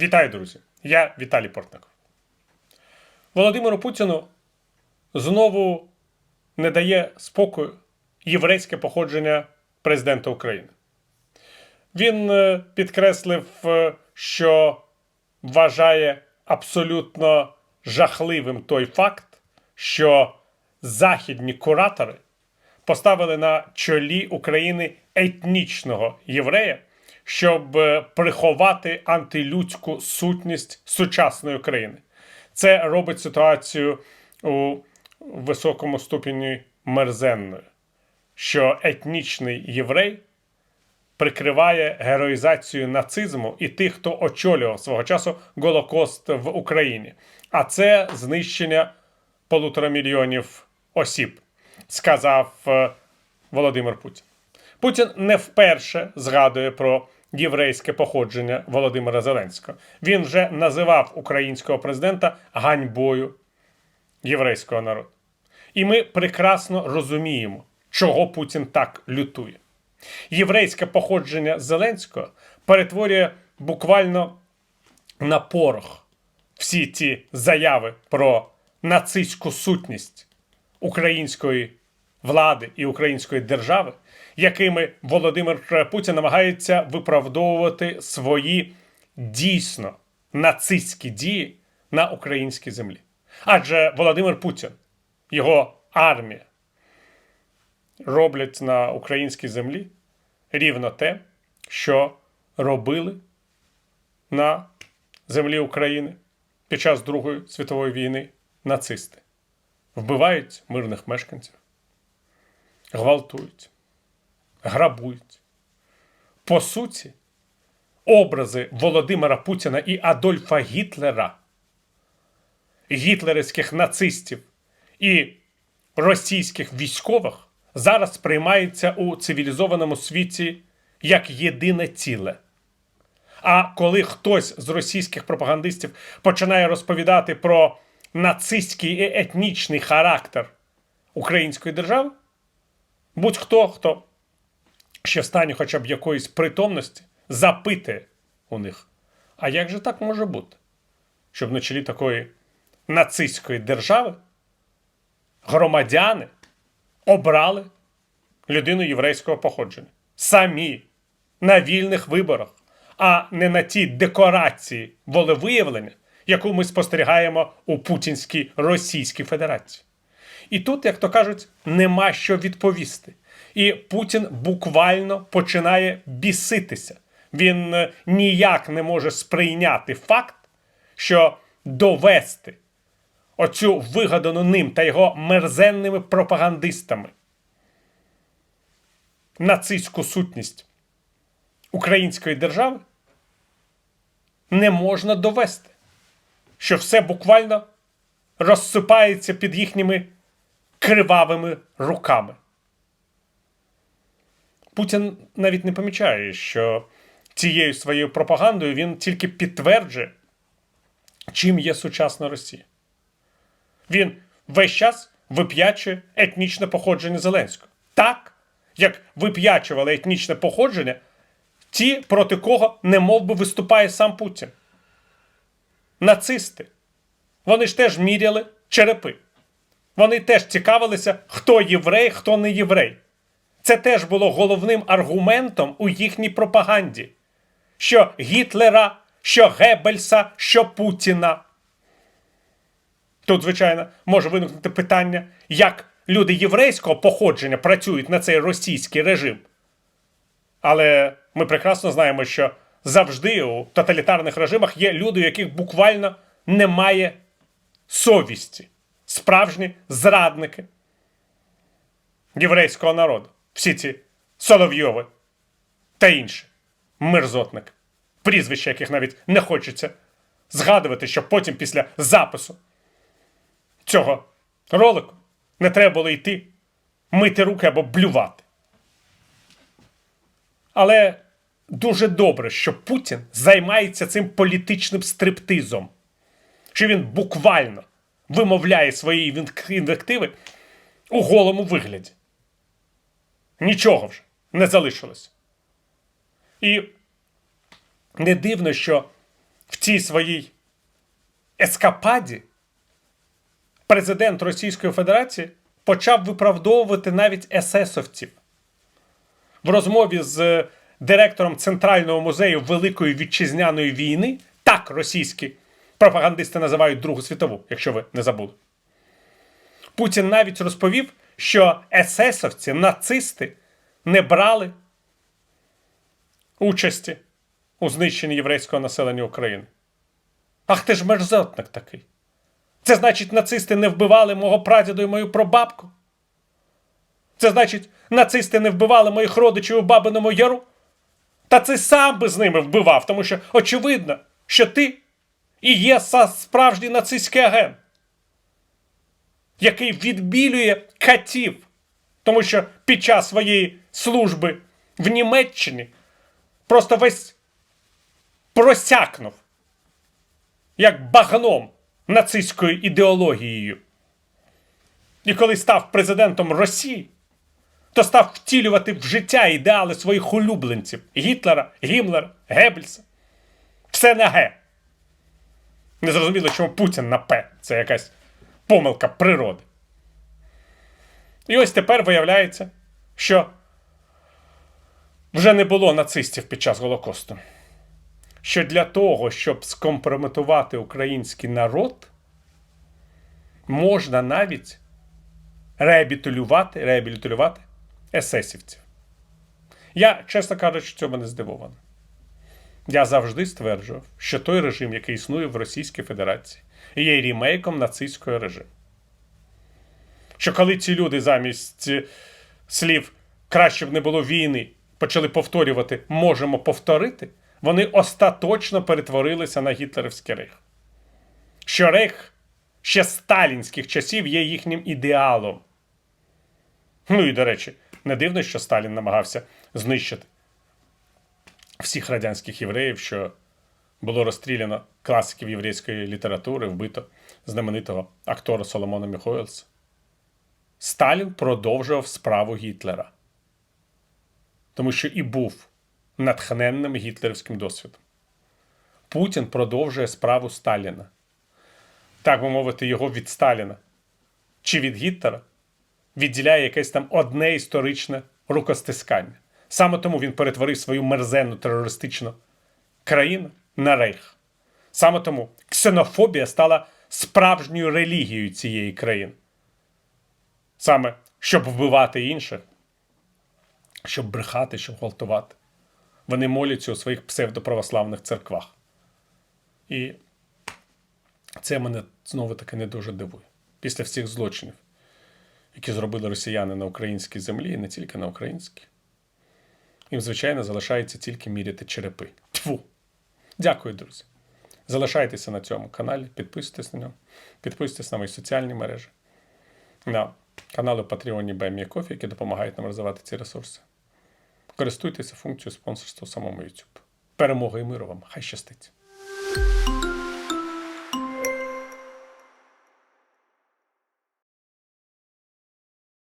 Вітаю, друзі! Я Віталій Портников. Володимиру Путіну знову не дає спокою єврейське походження президента України. Він е, підкреслив, е, що вважає абсолютно жахливим той факт, що західні куратори поставили на чолі України етнічного єврея, щоб е, приховати антилюдську сутність сучасної України. Це робить ситуацію у високому ступені мерзенною, що етнічний єврей прикриває героїзацію нацизму і тих, хто очолював свого часу Голокост в Україні. А це знищення полутора мільйонів осіб, сказав е, Володимир Путін. Путін не вперше згадує про єврейське походження Володимира Зеленського. Він вже називав українського президента ганьбою єврейського народу. І ми прекрасно розуміємо, чого Путін так лютує. Єврейське походження Зеленського перетворює буквально на порох всі ті заяви про нацистську сутність української влади і української держави, якими Володимир Путін намагається виправдовувати свої дійсно нацистські дії на українській землі. Адже Володимир Путін, його армія роблять на українській землі рівно те, що робили на землі України під час Другої світової війни нацисти. Вбивають мирних мешканців, гвалтують, грабують. По суті, образи Володимира Путіна і Адольфа Гітлера, гітлерівських нацистів і російських військових зараз сприймаються у цивілізованому світі як єдине ціле. А коли хтось з російських пропагандистів починає розповідати про нацистський і етнічний характер української держави, будь-хто, хто ще в стані хоча б якоїсь притомності, запитує у них, а як же так може бути, щоб на чолі такої нацистської держави громадяни обрали людину єврейського походження самі на вільних виборах, а не на ті декорації волевиявлення, яку ми спостерігаємо у Путінській Російській Федерації. І тут, як то кажуть, нема що відповісти. І Путін буквально починає біситися. Він е, ніяк не може сприйняти факт, що довести оцю вигадану ним та його мерзенними пропагандистами нацистську сутність української держави не можна довести, що все буквально розсипається під їхніми кривавими руками. Путін навіть не помічає, що цією своєю пропагандою він тільки підтверджує, чим є сучасна Росія. Він весь час вип'ячує етнічне походження Зеленського. Так, як вип'ячували етнічне походження, ті, проти кого не би виступає сам Путін. Нацисти. Вони ж теж міряли черепи. Вони теж цікавилися, хто єврей, хто не єврей. Це теж було головним аргументом у їхній пропаганді. Що Гітлера, що Геббельса, що Путіна. Тут, звичайно, може виникнути питання, як люди єврейського походження працюють на цей російський режим. Але ми прекрасно знаємо, що завжди у тоталітарних режимах є люди, у яких буквально немає совісті, справжні зрадники єврейського народу. Всі ці Соловйови та інші мерзотники, прізвища яких навіть не хочеться згадувати, щоб потім після запису цього ролику не треба було йти мити руки або блювати. Але дуже добре, що Путін займається цим політичним стриптизом, що він буквально вимовляє свої інвективи у голому вигляді. Нічого вже не залишилось. І не дивно, що в цій своїй ескападі президент Російської Федерації почав виправдовувати навіть есесовців. В розмові з директором Центрального музею Великої вітчизняної війни, так російські пропагандисти називають Другу світову, якщо ви не забули. Путін навіть розповів, що есесовці, нацисти не брали участі у знищенні єврейського населення України. Ах ти ж мерзотник такий. Це значить, нацисти не вбивали мого прадіда і мою прабабку. Це значить, нацисти не вбивали моїх родичів у Бабиному Яру. Та це сам би з ними вбивав, тому що очевидно, що ти і є справжній нацистський агент, який відбілює катів, тому що під час своєї служби в Німеччині просто весь просякнув як багном нацистською ідеологією. І коли став президентом Росії, то став втілювати в життя ідеали своїх улюбленців Гітлера, Гімлера, Геббельса. Все на Г. Не зрозуміло, чому Путін на П. Це якась помилка природи. І ось тепер виявляється, що вже не було нацистів під час Голокосту. Що для того, щоб скомпрометувати український народ, можна навіть реабілітувати, реабілітувати есесівців. Я, чесно кажучи, цьому не здивований. Я завжди стверджував, що той режим, який існує в Російській Федерації, є рімейком нацистського режиму. Що коли ці люди замість е, слів краще б не було війни, почали повторювати можемо повторити, вони остаточно перетворилися на гітлерівський рейх. Що рейх ще сталінських часів є їхнім ідеалом. Ну і до речі, не дивно, що Сталін намагався знищити всіх радянських євреїв, що було розстріляно класиків єврейської літератури, вбито знаменитого актора Соломона Міхойлса. Сталін продовжував справу Гітлера, тому що і був натхненним гітлерівським досвідом. Путін продовжує справу Сталіна, так би мовити, його від Сталіна чи від Гітлера відділяє якесь там одне історичне рукостискання. Саме тому він перетворив свою мерзенну терористичну країну на рейх. Саме тому ксенофобія стала справжньою релігією цієї країни. Саме щоб вбивати інших, щоб брехати, щоб гвалтувати. Вони моляться у своїх псевдоправославних церквах. І це мене знову таки не дуже дивує. Після всіх злочинів, які зробили росіяни на українській землі, і не тільки на українській. Їм, звичайно, залишається тільки міряти черепи. Тьфу! Дякую, друзі. Залишайтеся на цьому каналі, підписуйтесь на нього, підписуйтесь на мої соціальні мережі, на канали Patreon і BME Coffee, які допомагають нам розвивати ці ресурси. Користуйтеся функцією спонсорства в самому YouTube. Перемоги і миру вам! Хай щастить!